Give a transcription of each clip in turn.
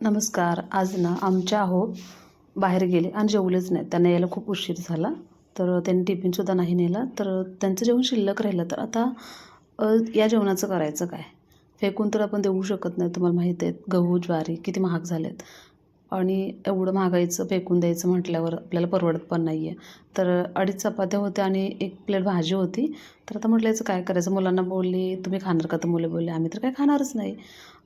नमस्कार. आज ना आमच्या अहो बाहेर गेले आणि जेवलेच नाही. त्यांना यायला खूप उशीर झाला. तर त्यांनी टिफिनसुद्धा नाही नेला. तर त्यांचं जेवण शिल्लक राहिलं. तर आता या जेवणाचं करायचं काय? फेकून तर आपण देऊ शकत नाही तुम्हाला माहीत आहे. गहू ज्वारी किती महाग झालेत. आणि एवढं महागाईचं फेकून द्यायचं म्हटल्यावर आपल्याला परवडत पण नाही आहे तर अडीच चपात्या होत्या आणि एक प्लेट भाजी होती. तर आता म्हटलं याचं काय करायचं? मुलांना बोलली तुम्ही खाणार का? तर मुले बोलले आम्ही तर काय खाणारच नाही.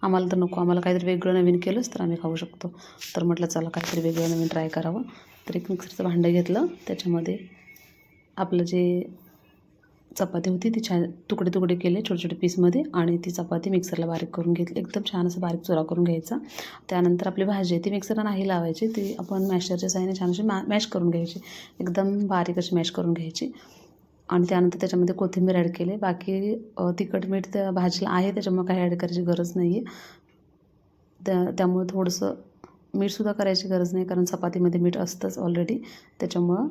आम्हाला तर नको आम्हाला काहीतरी वेगळं नवीन केलंच तर आम्ही खाऊ शकतो. तर म्हटलं चला काहीतरी वेगळं नवीन ट्राय करावं. तर एक मिक्सरचं भांडं घेतलं. त्याच्यामध्ये आपलं जे चपाती होती ती छान तुकडे तुकडे केले छोटे छोटे पीसमध्ये आणि ती चपाती मिक्सरला बारीक करून घेतली. एकदम छान असं बारीक चुरा करून घ्यायचा. त्यानंतर आपली भाजी आहे ती मिक्सरला नाही लावायची ती आपण मॅशरच्या साहाय्याने छान अशी मॅ मॅश करून घ्यायची. एकदम बारीक अशी मॅश करून घ्यायची. आणि त्यानंतर त्याच्यामध्ये कोथिंबीर ॲड केले. बाकी तिखट मीठ त्या भाजीला आहे त्याच्यामुळे काही ॲड करायची गरज नाही आहे त्या त्यामुळे थोडंसं मीठसुद्धा करायची गरज नाही कारण चपातीमध्ये मीठ असतंच ऑलरेडी त्याच्यामुळं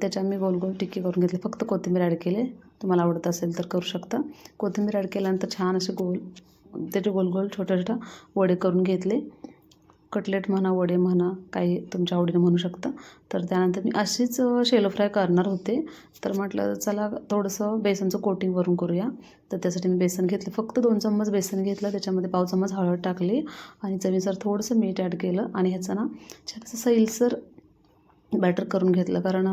त्याच्यात मी गोल गोल टिक्की करून घेतली. फक्त कोथिंबीर ॲड केले. तुम्हाला आवडत असेल तर करू शकता. कोथिंबीर ॲड केल्यानंतर छान असे गोल त्याचे गोल गोल छोट्या छोट्या वडे करून घेतले. कटलेट म्हणा वडे म्हणा काही तुमच्या आवडीने म्हणू शकता. तर त्यानंतर मी अशीच शेलो फ्राय करणार होते. तर म्हटलं चला थोडंसं बेसनचं कोटिंग वरून करूया. तर त्यासाठी मी बेसन घेतलं. फक्त दोन चम्मच बेसन घेतलं. त्याच्यामध्ये पाव चम्मच हळद टाकली. आणि चवीनुसार थोडंसं मीठ ॲड केलं. आणि ह्याचं ना छान असं सैलसर बॅटर करून घेतलं. कारण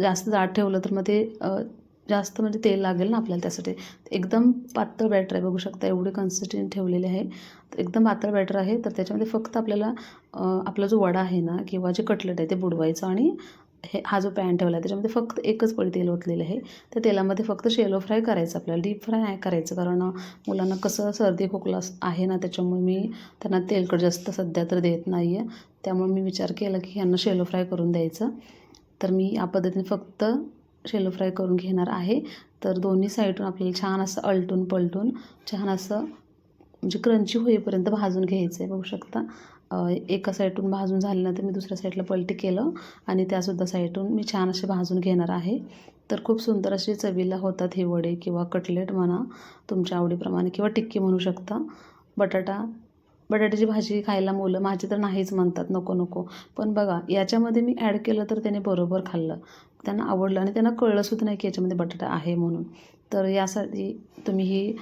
जास्त जाड ठेवलं तर मग ते जास्त म्हणजे तेल लागेल ना आपल्याला त्यासाठी. एकदम पातळ बॅटर आहे. बघू शकता एवढे कन्सिस्टंट ठेवलेले आहे. एकदम पातळ बॅटर आहे. तर त्याच्यामध्ये फक्त आपल्याला आपला जो वडा आहे ना किंवा जे कटलेट आहे ते बुडवायचं आणि हे हा जो पॅन ठेवला आहे त्याच्यामध्ये फक्त एकच पळी तेल ओतलेलं आहे त्या तेलामध्ये फक्त शेलो फ्राय करायचं आपल्याला डीप फ्राय नाही करायचं. कारण मुलांना कसं सर्दी खोकला आहे ना त्याच्यामुळे मी त्यांना तेलकट जास्त सध्या तर देत नाही आहे त्यामुळे मी विचार केला की ह्यांना शेलो फ्राय करून द्यायचं. तर मी या पद्धतीने फक्त शेलो फ्राय करून घेणार आहे. तर दोन्ही साईडून आपल्याला छान असं अलटून पलटून छान असं म्हणजे क्रंची होईपर्यंत भाजून घ्यायचं आहे बघू शकता. एका साईडून भाजून झाल्यानंतर मी दुसऱ्या साईडला पलटी केलं आणि त्यासुद्धा साईडून मी छान असे भाजून घेणार आहे. तर खूप सुंदर असे चवीला होतात हे वडे किंवा कटलेट म्हणा तुमच्या आवडीप्रमाणे किंवा टिक्की म्हणू शकता. बटाटा बटाट्याची भाजी खायला मुलं माझी तर नाहीच म्हणतात नको नको. पण बघा याच्यामध्ये मी ॲड केलं तर त्याने बरोबर खाल्लं. त्यांना आवडलं आणि त्यांना कळलंसुद्धा नाही की याच्यामध्ये बटाटा आहे म्हणून. तर यासाठी तुम्ही ही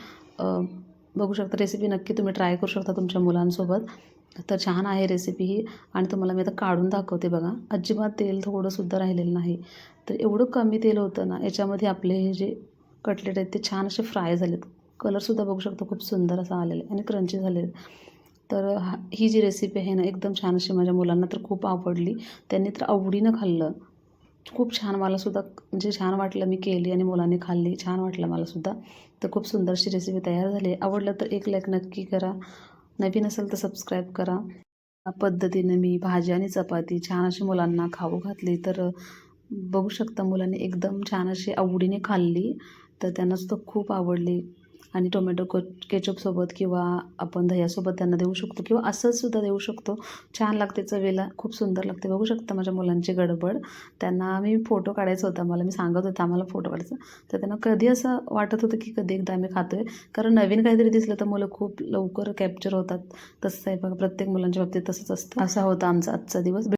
बघू शकता रेसिपी नक्की तुम्ही ट्राय करू शकता तुमच्या मुलांसोबत. तर छान आहे रेसिपी ही. आणि तुम्हाला मी आता काढून दाखवते बघा. अजिबात तेल थोडंसुद्धा राहिलेलं नाही. तर एवढं कमी तेल होतं ना याच्यामध्ये आपले हे जे कटलेट आहेत ते छान असे फ्राय झालेत. कलरसुद्धा बघू शकतो खूप सुंदर असा आलेला आहे आणि क्रंची झाले तर हा ही जी रेसिपी आहे ना एकदम छान अशी माझ्या मुलांना तर खूप आवडली. त्यांनी तर आवडीनं खाल्लं. खूप छान मलासुद्धा म्हणजे छान वाटलं मी केली आणि मुलांनी खाल्ली. छान वाटलं मलासुद्धा तर खूप सुंदरशी रेसिपी तयार झाली आवडलं तर एक लाईक नक्की करा. नवीन असेल तर सबस्क्राईब करा. पद्धतीनं मी भाजी आणि चपाती छान अशी मुलांना खाऊ घातली तर बघू शकता मुलांनी एकदम छान अशी आवडीने खाल्ली तर त्यांनाच तो खूप आवडली. आणि टोमॅटो को केचपसोबत किंवा आपण दह्यासोबत त्यांना देऊ शकतो किंवा असंच सुद्धा देऊ शकतो. छान लागते चवेला खूप सुंदर लागते. बघू शकता माझ्या मुलांची गडबड. त्यांना मी फोटो काढायचा होता मला मी सांगत होतं आम्हाला फोटो काढायचा. तर त्यांना कधी असं वाटत होतं की कधी एकदा आम्ही खातो आहे कारण नवीन काहीतरी दिसलं तर मुलं खूप लवकर कॅप्चर होतात. तसंच आहे बघा प्रत्येक मुलांच्या बाबतीत तसंच असतं. असा होता आमचा आजचा दिवस.